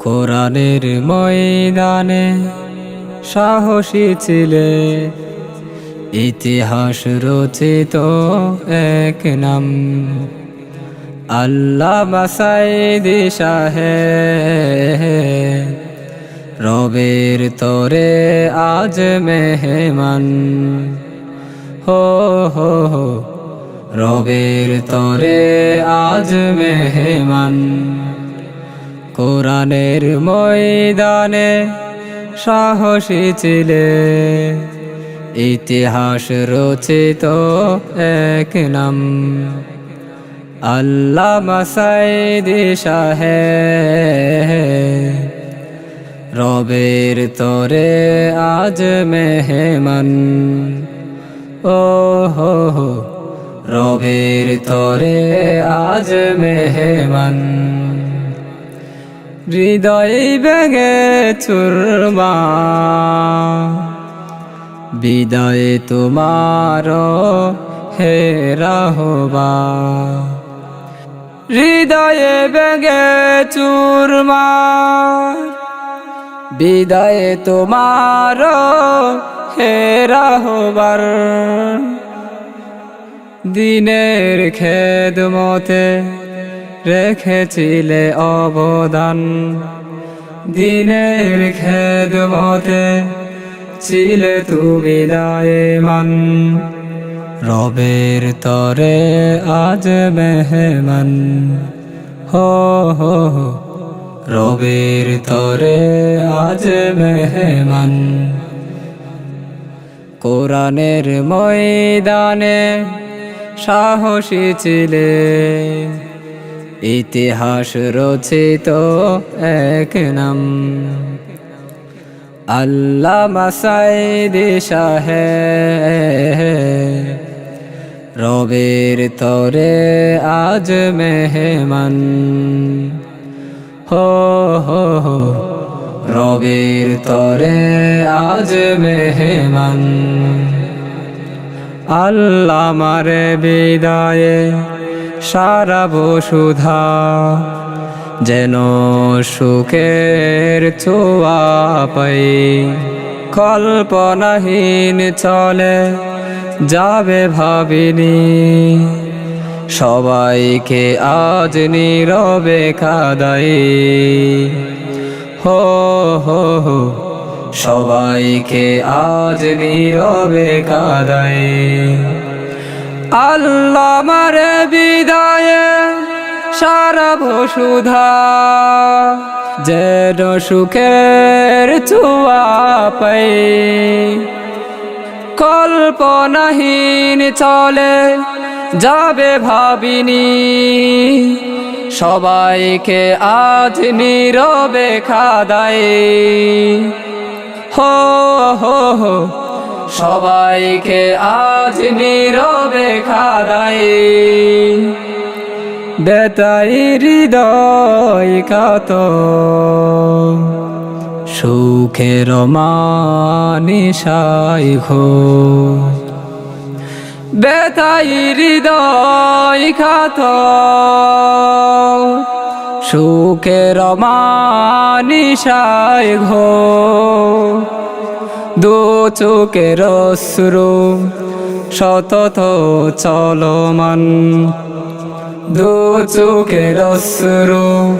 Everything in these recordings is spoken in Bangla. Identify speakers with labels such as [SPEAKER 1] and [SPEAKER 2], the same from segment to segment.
[SPEAKER 1] কোরআনের ময়দানে সাহসী ছিলে। ইতিহাস রচিত এক নাম আল্লাহ মাসাইদি শাহে। রবের তরে আজ মেহমান। হো হো হো, রবের তরে আজ মেহমান। কোরআনের ময়দানে সাহসী ছিলে। ইতিহাস রচিত এক নাম আল্লাহ মাসাইদি শাহে। রবের তরে আজ মেহমান। ও হো হো, রবের তরে আজ মেহমান। হৃদয় বেগে চুরমা বিদায় তোমার হে রাহবা। হৃদয়ে বেগে চুরমা। বিদায় তোমার হে রাহবার। দিনের খেদমতে রেখেছিলে অবদান। দিনের খেদ খেদমতে ছিলে তুমি দায়মান। রবের তরে আজ মেহমান। হো হো, রবের তরে আজ মেহমান। কোরআনের ময়দানে সাহসী ছিলে। ইতিহাস রচিত এক নাম। আল্লাহ মাসাইদি শাহে। রবের তরে আজ মেহমান। হো হো হো। রবের তরে আজ মেহমান। আল্লাহ মারে বিদায়ে সারা বসুধা যেন সুখের ছোয়া পাই। কল্পনাহীন চলে যাবে ভাবিনি, সবাইকে আজ নীরবে কাদাই। হো হো হো, সবাইকে আজ নীরবে কাদাই। আল্লাহ মারে বিদায়ে, সারা বসুধা। যেন সুখের চুয়া পাই। কল্পনাহীন চলে যাবে ভাবিনি। সবাইকে আজ নীরবে খাদাই। হো হো হো, সবাইকে আজ নীরবে খাদাই বেতাই হৃদয় কাত। সুখের মানিসাই ঘো বেতাই হৃদয় খাত সুখের মানিসাই ঘো দু চোখের অশ্রু, সতত চলমান। দু চোখের অশ্রু,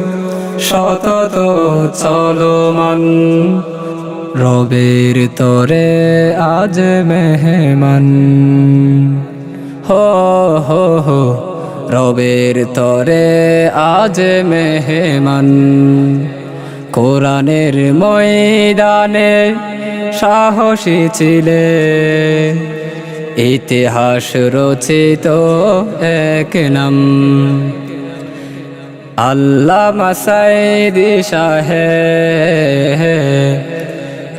[SPEAKER 1] সতত চলমান। রবের তরে আজ মেহমান। হো হো হো, রবের তরে আজ মেহমান। কোরআনের ময়দানে সাহসী ছিলে। ইতিহাস রচিত এক নাম। আল্লাহ মাসাইদি শাহে।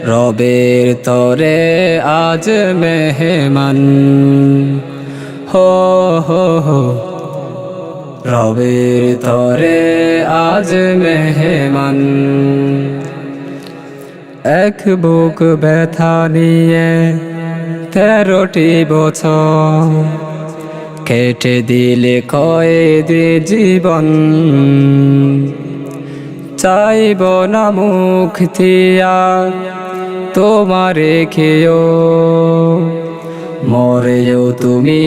[SPEAKER 1] রবের তরে আজ মেহমান। হো হো হো। রবের তরে আজ মেহমান। এক বুক ব্যথা নিয়ে তেরোটি বছর কেটে দিলে কয়েদি জীবন। চাইব না মুখ থিয়া তোমারে খেয়েও। মরেও তুমি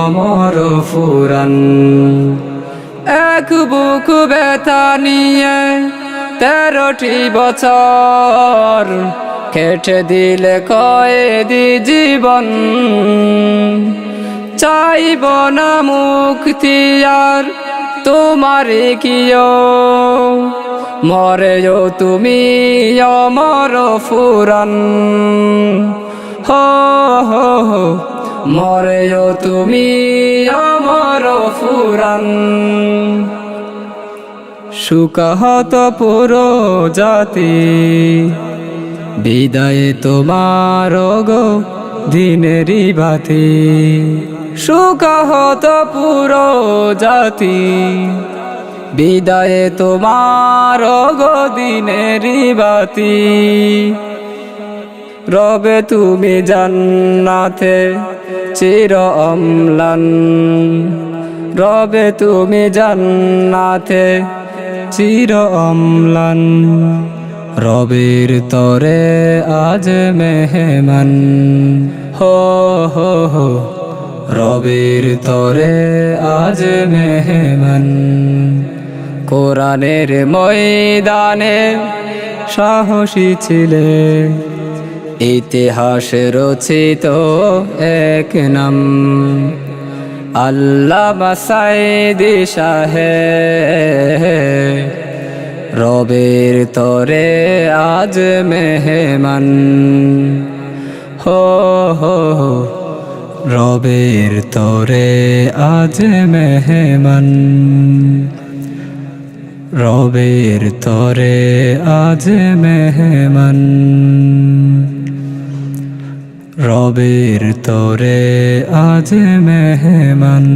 [SPEAKER 1] অমর ফুরান। এক বুক ব্যথা নিয়ে তেরোটি বছর কেটে দিলে কয়েদি জীবন। চাইব না মুক্তি আর তোমার কিও মরেও তুমি অমর ফুরান। মরেও তুমি অমর ফুরান। সুকাহত পুরো জাতি বিদায় তোমার গো দিনেরই বাতি। সুকাহত পুরো জাতি বিদায় তোমার গো দিনেরই বাতি। রবে তুমি জান্নাতে চির অম্লান। রবে তুমি জান্নাতে চির অম্লান। রবির তরে আজ মেহমান। হো হো হো, রবির তরে আজ মেহমান। কোরআনের ময়দানে সাহসী ছিলে। ইতিহাস রচিত এক নাম। আল্লাহ মাসাইদি শাহে। রবের তরে আজ মেহমান। হো হো হো, রবের তরে আজ মেহমান। রবের তরে আজ মেহমান। রবের তোরে আজ মেহমান।